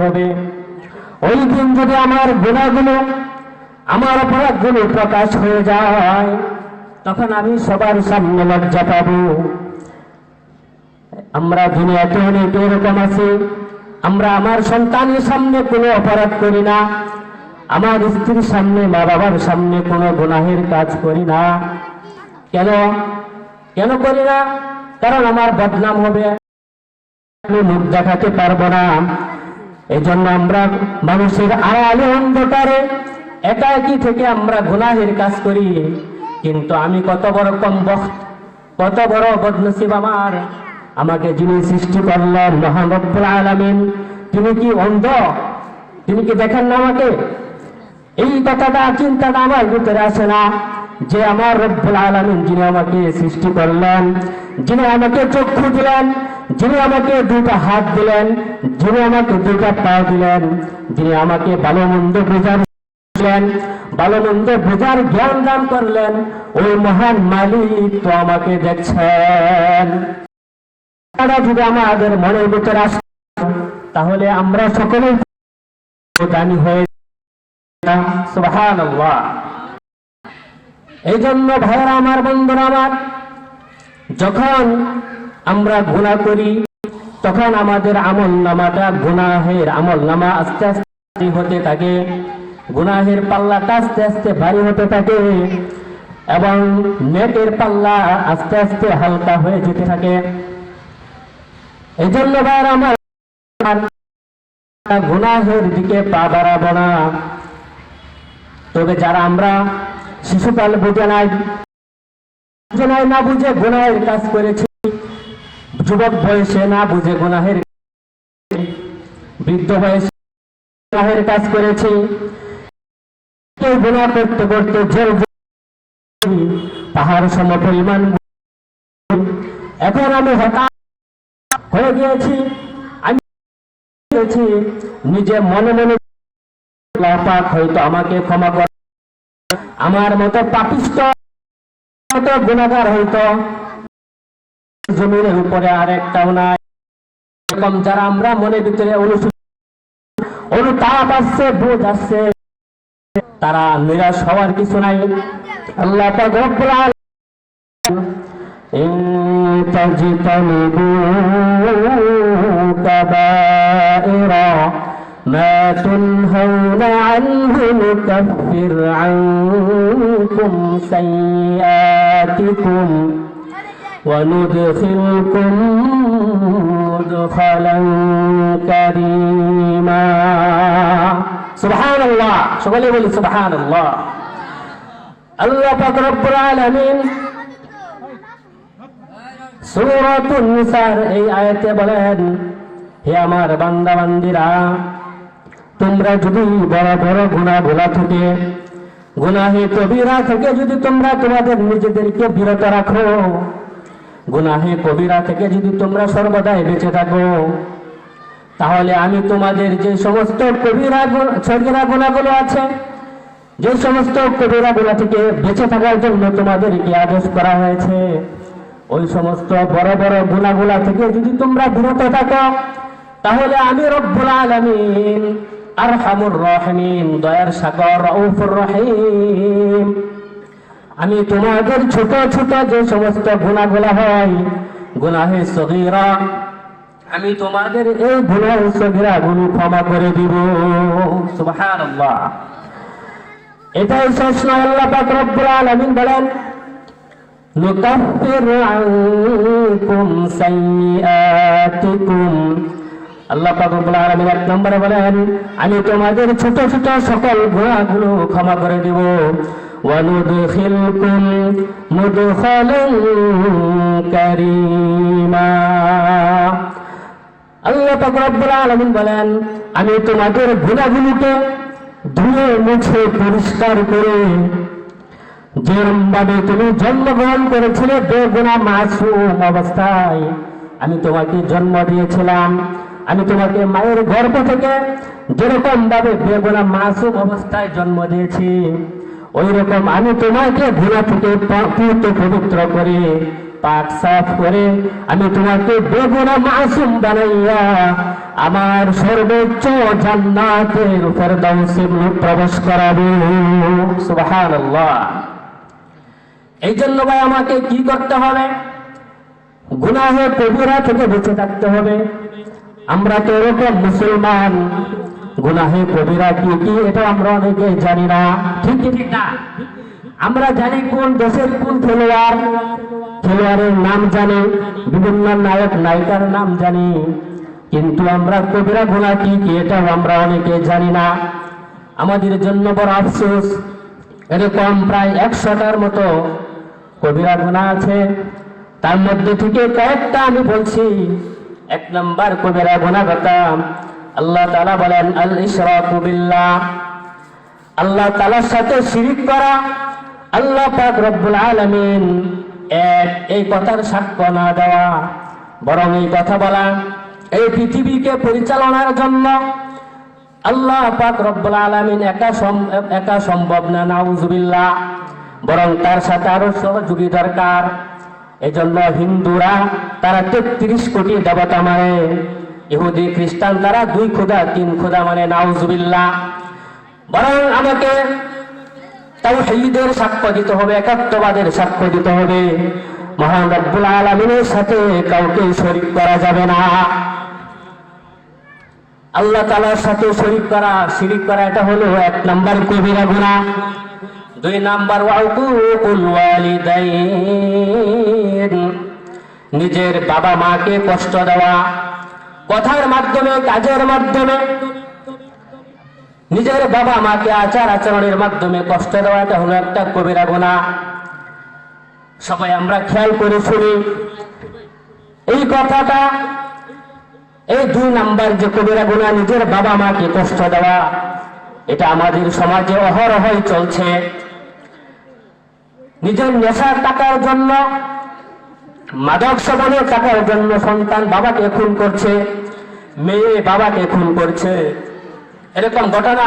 হবে। ওই দিন যদি আমার গুণাগুলো, আমার অপরাধগুলো প্রকাশ হয়ে যায়, তখন আমি সবার সামনে লজ্জা পাবো। আমরা দুনিয়াতে অনেক এরকম আছি, আমরা আমার সন্তানের সামনে কোনো অপরাধ করি না, আমার স্ত্রীর সামনে, মা বাবার সামনে কোনো গুনাহের কাজ করি না। কেন? কেন করি না? কারণ আমার বদনাম হবে। আমি মুখ দেখাতে পারব না। এই জন্য আমরা মানুষের আড়ালে অন্ধকারে, একাকি থেকে আমরা গুনাহের কাজ করি। কিন্তু আমি কত বড় কম কত বড় বদনসিব আমার। আমাকে যিনি সৃষ্টি করলেন মহান রব্বুল আলামিন, তিনি কি অন্ধ? তিনি কি দেখেন না আমাকে? এই কথাটা চিন্তাটা আমার ভিতরে আসে না। যে আমার রব্বুল আলামিন যিনি আমাকে সৃষ্টি করলেন, যিনি আমাকে চক্ষু দিলেন, যিনি আমাকে দুটা হাত দিলেন, যিনি আমাকে দুটা পা দিলেন, যিনি আমাকে ভালো মন্দ বোঝার দিলেন ভালো মন্দ বোঝার জ্ঞান দান করলেন ওই মহান মালিক তো আমাকে দেখছেন। তারা যদি আমাদের মনের ভিতরে আসে, তাহলে আমরা সকলেই দানি হয়ে সুবহানাল্লাহ। এই জন্য ভাইয়েরা, আমার বন্ধুরা, আমার, যখন আমরা গুণা করি, তখন আমাদের আমল নামাটা গুনাহের আমল নামা আস্তে আস্তে হতে থাকে, গুনাহের পাল্লাটা আস্তে আস্তে ভারী হতে থাকে এবং নেটের পাল্লা আস্তে আস্তে হালকা হয়ে যেতে থাকে। এই জন্য ভাইয়েরা, আমার, গুনাহের দিকে পা বাড়াবো না। তবে যারা আমরা শিশুকাল বুঝে নাই বুঝে না বুঝে গুনাহের কাজ করেছি। যুবক বয়সে না বুঝে গুনাহের বৃদ্ধ বয়সে গুনাহের কাজ করেছি। কেউ গুনাহ করতে করতে জেল পাহাড় সম পরিমাণ এখন আমি হতাশ হয়ে গিয়েছি। আমি নিজে মনে মনে হয়তো আমাকে ক্ষমা করে। আমার মতো পাপিষ্ট গুণাগার হয়তো জমিনের উপরে আর একটাও নাই। এরকম যারা আমরা মনের ভিতরে অনুতাপ আসছে, বোঝ আসছে, তারা নিরাশ হওয়ার কিছু নাই। আল্লাহ ما تنهون عنه نكفر عنكم سيئاتكم وندخلكم مدخلا كريما سبحان الله সকলে বলি سبحان الله আল্লাহ পাক রব্বুল আলামিন সূরাতুন নিসার এই আয়াতে বলেন হে আমার বান্দা বান্দিরা তোমরা যদি বড় বড় গুণা গোলা থেকে গুনাহে কবিরা থেকে যদি তোমরা তোমাদের নিজেদেরকে বিরত রাখো, গুনাহে কবিরা থেকে যদি তোমরা সর্বদাই বেঁচে থাকো, তাহলে আমি তোমাদের যে সমস্ত কবিরা সগিরা গুণাগুলো আছে, যে সমস্ত কবিরা গুণা থেকে বেঁচে থাকার জন্য তোমাদেরকে আদেশ করা হয়েছে, ওই সমস্ত বড় বড় গুণাগুলা থেকে যদি তোমরা বিরত থাকো, তাহলে আমি রব্বুল আলামিন আরহামুর রহিম দয়ার সাগর রউফুর রহিম আমি তোমাদের ছোট ছোট যে সমস্ত গুণাগুলা হয় গুনাহে সগীরা আমি তোমাদের এই গুনাহ সগীরা গুলো ক্ষমা করে দিব সুবহানাল্লাহ এটাই শেষ নয় আল্লাহ পাক রব্বুল আলামিন বলেন نكفر عنكم سيئاتكم আল্লাহ এক নম্বরে বলেন, আমি তোমাদের ছোট ছোট সকল গুনাহগুলো ক্ষমা করে দেব। বলেন, আমি তোমাদের গুনাহগুলোকে ধুয়ে মুছে পরিষ্কার করে যেরমভাবে তুমি জন্মগ্রহণ করেছিলে বেগুনা মাসুম অবস্থায়, আমি তোমাকে জন্ম দিয়েছিলাম। আমি তোমাকে মায়ের গর্ভ থেকে যেরকম ভাবে বেগুনা মাসুম অবস্থায় জন্ম দিয়েছি ওই রকম আমি তোমাকে ঘোড়া থেকে পূর্ত পবিত্র করে, পাক সাফ করে আমি তোমাকে বেগুনা মাসুম বানাইয়া আমার সর্বোচ্চ জান্নাতের ফেরদাউসে প্রবেশ করাবো। সুবহানাল্লাহ। এই জন্য ভাই আমাকে কি করতে হবে? গুনাহে কবিরা থেকে বেঁচে থাকতে হবে। আমরা তো এরকম মুসলমান। গুনাহে কবিরা কি কি এটা আমরা অনেকে জানি না। ঠিক ঠিক না? আমরা জানি কোন দেশের কোন খেলোয়াড়। খেলোয়াড়ের নাম জানি, বিভিন্ন নায়ক, নায়িকার নাম জানি। কিন্তু আমরা কবিরা গুণা কি কি এটাও আমরা অনেকে জানি না। আমাদের জন্য বড় আফসোস, এরকম প্রায় একশোটার মতো কবিরা গুণা আছে। তার মধ্যে থেকে কয়েকটা আমি বলছি। এক নম্বর কবিরা গুণা কথা আল্লাহ তালা বলেন আল ইশরাকু বিল্লাহ। আল্লাহ তালার সাথে শিরিক করা। আল্লাহ পাক রব্বুল আলামিন এক, এই কথার সাক্ষ্য না দেওয়া, বরং এই কথা বলা, এই পৃথিবীকে পরিচালনার জন্য আল্লাহ পাক রব্বুল আলামিন একা একা সম্ভব না, নাউজুবিল্লাহ। বরং তার সাথে আরও সহযোগী দরকার। এজন্য হিন্দুরা তারা তেত্রিশ কোটি দেবতা মানে ইহুদি, খ্রিস্টান, তারা দুই খোদা, তিন খোদা মানে নাউজুবিল্লাহ। বরং আমাকে তাওহীদের সাক্ষ্য দিতে হবে, একাত্মবাদের সাক্ষ্য দিতে হবে। মহান আলমিনের সাথে কাউকে শরীক করা যাবে না। আল্লাহ তালার সাথে শরীক করা, শিরিক করা, এটা হলো এক নাম্বার কবিরা গুণা দুই নাম্বার নিজের বাবা মাকে কষ্ট দেওয়া, কথার মাধ্যমে, কাজের মাধ্যমে, নিজের বাবা মাকে আচার আচরণের মাধ্যমে কষ্ট দেওয়া, এটা হলো একটা কবিরা গুণা সবাই আমরা খেয়াল করে শুনি, এই কথাটা, এই দুই নাম্বার যে কবিরা গুণা নিজের বাবা মাকে কষ্ট দেওয়া, এটা আমাদের সমাজে অহরহই চলছে। নিজের নেশার টাকার জন্য, মাদক সেবনের টাকার জন্য সন্তান বাবাকে খুন করছে, মেয়ে বাবাকে খুন করছে। এরকম ঘটনা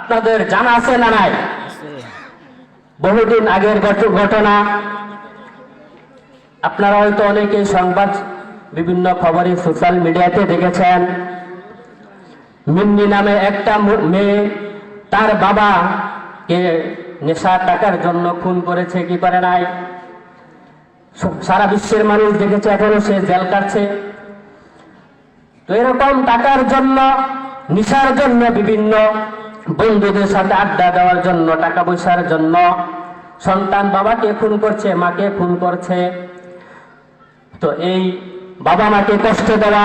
আপনাদের জানা আছে না নাই? বহুদিন আগের ঘটনা। আপনারা হয়তো অনেকে সংবাদ, বিভিন্ন খবরে সোশ্যাল মিডিয়াতে দেখেছেন। মিন্নি নামে একটা মেয়ে তার বাবা কে নেশা টাকার জন্য খুন করেছে, কি করে নাই? সারা বিশ্বের মানুষ দেখেছে, এখনও সে জেল কাটছে তো এরকম টাকার জন্য, নিশার জন্য বিভিন্ন বন্ধুদের সাথে আড্ডা দেওয়ার জন্য, টাকা পয়সার জন্য সন্তান বাবাকে খুন করছে, মাকে খুন করছে। তো এই বাবা মাকে কষ্ট দেওয়া,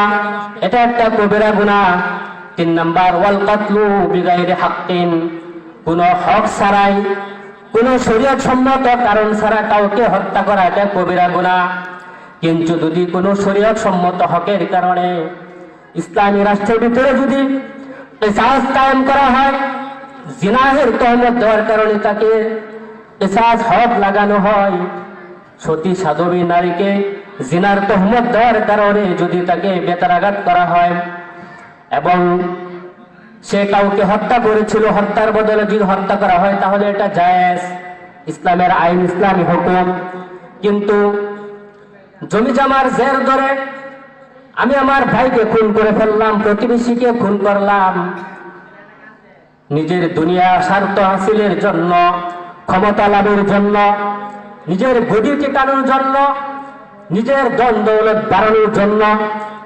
এটা একটা কবিরা গুণা তিন নাম্বার, ওয়াল কাতলু বিগাইরে হাক্কিন। কোন হক ছাড়াই, কোন শরীয়ত সম্মত কারণ ছাড়া কাউকে হত্যা করা এটা কবিরা গুণা। কিন্তু যদি কোনো শরীয়ত সম্মত হকের কারণে ইসলামী রাষ্ট্রের ভিতরে যদি পেশাজ কায়েম করা হয়, জিনাহের তহমত দেওয়ার কারণে তাকে পেশাজ হক লাগানো হয়। সতী সাধবী নারীকে জিনার তহমত দেওয়ার কারণে যদি তাকে বেতারাঘাত করা হয়, এবং সে কাউকে হত্যা করেছিল, হত্যার বদলে যদি হত্যা করা হয়, তাহলে এটা জায়েজ। ইসলামের আইন, ইসলামী হুকুম। কিন্তু জমি জামার জের ধরে আমি আমার ভাইকে খুন করে ফেললাম, প্রতিবেশীকে খুন করলাম। নিজের দুনিয়া স্বার্থ হাসিলের জন্য, ক্ষমতা লাভের জন্য, নিজের গদি টেকানোর জন্য, নিজের দৌলত বাড়ানোর জন্য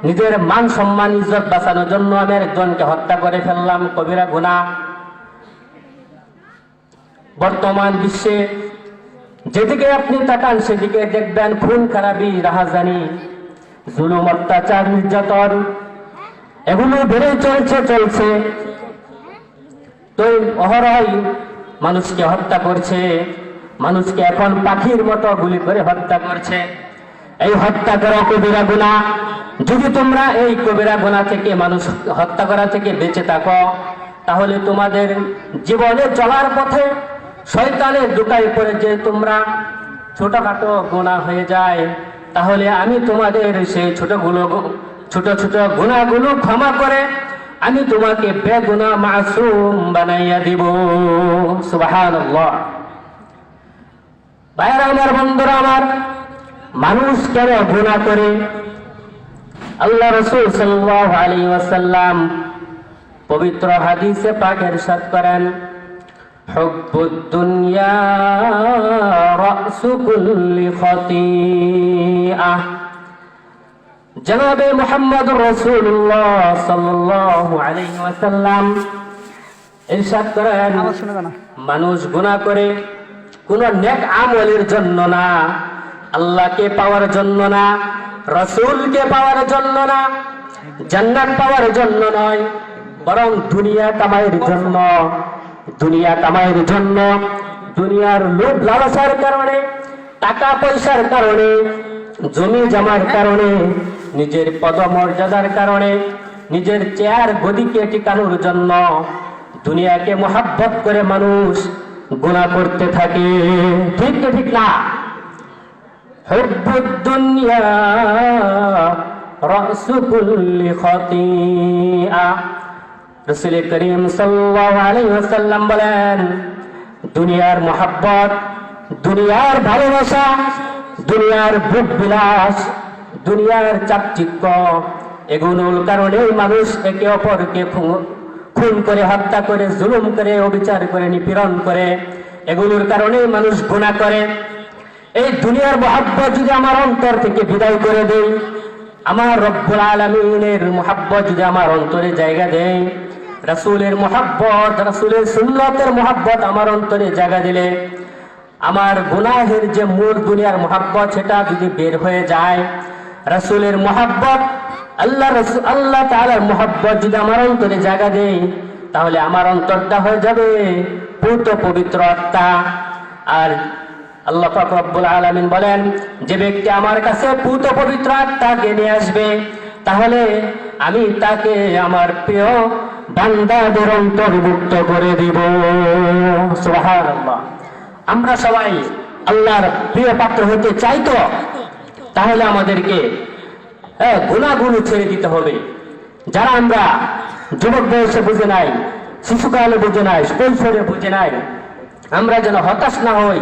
নিজের মান সম্মান, ইজ্জত বাঁচানোর জন্য আমি একজনকে হত্যা করে ফেললাম। কবিরা গুণা। বর্তমান বিশ্বে যেদিকে আপনি তাকান, সেদিকে দেখবেন খুন খারাপি, রাহাজানি, জুলুম, অত্যাচার, নির্যাতন, এগুলো বেড়ে চলছে চলছে। তো এই অহরহই মানুষকে হত্যা করছে। মানুষকে এখন পাখির মতো গুলি করে হত্যা করছে। এই হত্যা করা কবিরা গুণা। যদি তোমরা এই কবিরা গুণা থেকে মানুষ হত্যা করা থেকে বেঁচে থাকো, তাহলে তোমাদের জীবনে চলার পথে শয়তানের দুটাই পড়ে যে তোমরা ছোটখাটো গুণা হয়ে যায়। তাহলে আমি তোমাদের সেই ছোটগুলো ছোট ছোট গুণাগুলো ক্ষমা করে আমি তোমাকে বেগুনা মাসুম বানাইয়া দিব। সুবহানাল্লাহ। ভাইরা আমার বন্ধুরা, আমার মানুষ কেন গুণা করে? আল্লাহ রসুল সাল্লাল্লাহু আলাইহি ওয়াসাল্লাম পবিত্র হাদিসে পাক ইরশাদ করেন জনাবে মুহাম্মদ ওয়াসাল্লাম ইরশাদ করেন মানুষ গুনাহ করে কোন নেক আমলের জন্য না। আল্লাহকে পাওয়ার জন্য না, রসুলকে পাওয়ার জন্য না, জান্নাত পাওয়ার জন্য নয়, বরং দুনিয়া কামাইয়ের জন্য। দুনিয়া কামাইয়ের জন্য, দুনিয়ার লোভ লালসার কারণে, টাকা পয়সার কারণে, জমি জমার কারণে, নিজের পদমর্যাদার কারণে, নিজের চেয়ার গদিকে টিকানোর জন্য দুনিয়াকে মোহাব্বত করে মানুষ গুণা করতে থাকে। ঠিক ঠিক না? حب الدنيا رأس كل خطيئة রসুল করিম সাল্লাল্লাহু আলাইহি ওয়াসাল্লাম বলেন দুনিয়ার মোহাব্বত দুনিয়ার ভালোবাসা দুনিয়ার ভোগ বিলাস দুনিয়ার চাকচিক্য এগুলোর কারণে মানুষ একে অপরকে খুন খুন করে হত্যা করে জুলুম করে অবিচার করে নিপীড়ন করে এগুলোর কারণে মানুষ গুণা করে এই দুনিয়ার মহাব্বত যদি আমার অন্তর থেকে বিদায় করে দেই, আমার রব্বুল আলমিনের মহাব্বত যদি আমার অন্তরে জায়গা দেয় রাসূলের মহাব্বত, রাসূলের সুন্নতের মহাব্বত আমার অন্তরে জায়গা দিলে, আমার গুনাহের যে মূল দুনিয়ার মহাব্বত সেটা যদি বের হয়ে যায়, রাসূলের মহাব্বত, আল্লাহ রসুল, আল্লাহ তাআলার মহাব্বত যদি আমার অন্তরে জায়গা দেয় তাহলে আমার অন্তরটা হয়ে যাবে পূত পবিত্র আত্মা। আর আল্লাহ পাক রব্বুল আলামিন বলেন, যে ব্যক্তি আমার কাছে পূত পবিত্র আত্মাকে নিয়ে আসবে, তাহলে আমি তাকে আমার প্রিয় বান্দাদের অন্তর্ভুক্ত করে দিব। আমরা সবাই আল্লাহর প্রিয় পাত্র হতে চাই তো? তাহলে আমাদেরকে গুণাগুলো ছেড়ে দিতে হবে। যারা আমরা যুবক বয়সে বুঝে নাই, শিশুকালে বুঝে নাই, স্কুল কৈশোরে বুঝে নাই, আমরা যেন হতাশ না হই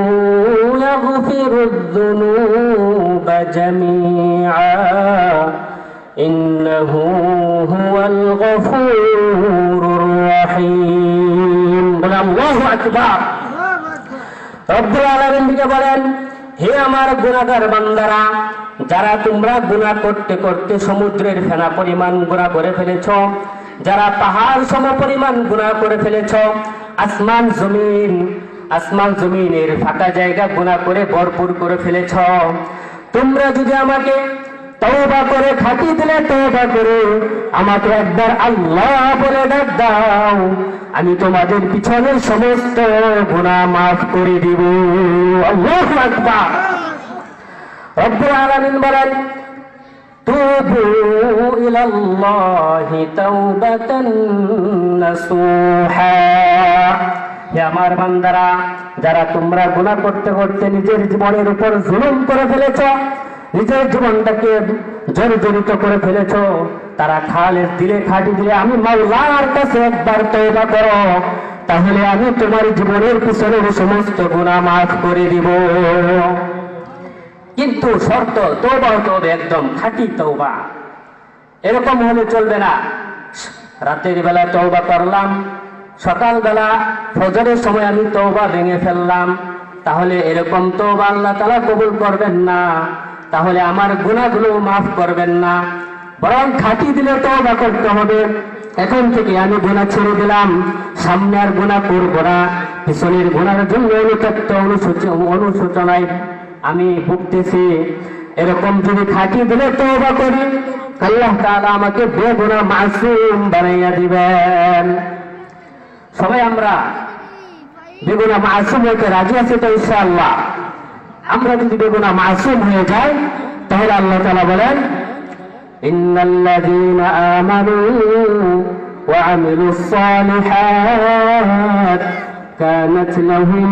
يغفر الذنوب جميعا إنه هو الغفور الرحيم بل الله أكبر রব্বুল আলামিন দিকে বলেন হে আমার গুনাহগার বান্দারা যারা তোমরা গুনাহ করতে করতে সমুদ্রের ফেনা পরিমাণ গুনাহ করে ফেলেছ যারা পাহাড় সম পরিমাণ গুনাহ করে ফেলেছ আসমান জমিন আসমান জমিনের ফাঁকা জায়গা গুনাহ করে ভরপুর করে ফেলেছ। তোমরা যদি আমাকে তওবা করে খাটি দিলে, তওবা করে। আমাকে একবার আল্লাহ বলে ডাক দাও। আমি তোমাদের পিছনের সমস্ত গুনাহ মাফ করে দিব। আল্লাহু আকবার। রব্বুল আলামিন বলেন, তুবু ইলাল্লাহি তাওবাতান নাসুহা। হে আমার বান্দারা, যারা তোমরা গুনাহ করতে করতে নিজের জীবনের উপর জুলুম করে ফেলেছ, নিজের জীবনটাকে জর্জরিত করে ফেলেছ, তারা খালে দিলে, খাটি দিলে আমি মাওলার কাছে একবার তওবা করো, তাহলে আমি তোমার জীবনের পিছনের সমস্ত গুনাহ মাফ করে দিব। কিন্তু শর্ত তৌবা হতে একদম খাঁটি তৌবা এরকম হলে চলবে না। রাতের বেলা তৌবা করলাম সকালবেলা ফজরের সময় আমি তৌবা ভেঙে ফেললাম। তাহলে এরকম তৌবা আল্লাহ তালা কবুল করবেন না। তাহলে আমার গুণাগুলো মাফ করবেন না। বরং খাঁটি দিলে তৌবা করতে হবে। এখন থেকে আমি গুণা ছেড়ে দিলাম। সামনে আর গুণা করব না। পিছনের গুণার জন্য অনুতপ্ত অনুশোচনায় আমি ভুগতেছি। এরকম যদি খাঁটি দিলে তওবা করি, আল্লাহ তাআলা আমাকে বেগুনা মাসুম বানাইয়া দিবেন। সবাই আমরা বেগুনা মাসুম হইতে রাজি আছি তো ইনশাআল্লাহ আমরা যদি বেগুনা মাসুম হয়ে যাই তাহলে আল্লাহ তাআলা বলেন إن الذين آمنوا وعملوا الصالحات كانت لهم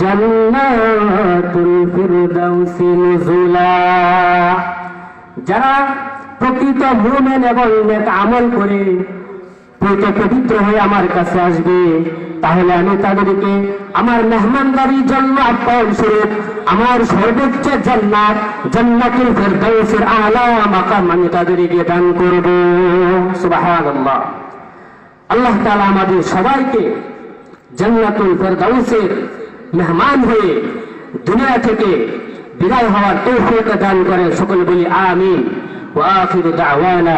جنات الفردوس نزلا যারা প্রকৃত মুমেন এবং নেক আমল করে পবিত্র পবিত্র হয়ে আমার কাছে আসবে। তাহলে আমি তাদেরকে আমার মেহমানদারির জন্য আপ্যায়ন স্বরূপ, আমার সর্বোচ্চ জান্নাত, জান্নাতুল ফেরদাউসের আলা মাকাম আমি তাদেরকে দান করব। সুবহানাল্লাহ। আল্লাহ তাআলা আমাদের সবাইকে জান্নাতুল ফেরদাউসের মেহমান হয়ে দুনিয়া থেকে বিদায় হওয়ার তৌফিক দান করে। সকলে বলি আমিন। ওয়া আখিরু দাওয়ানা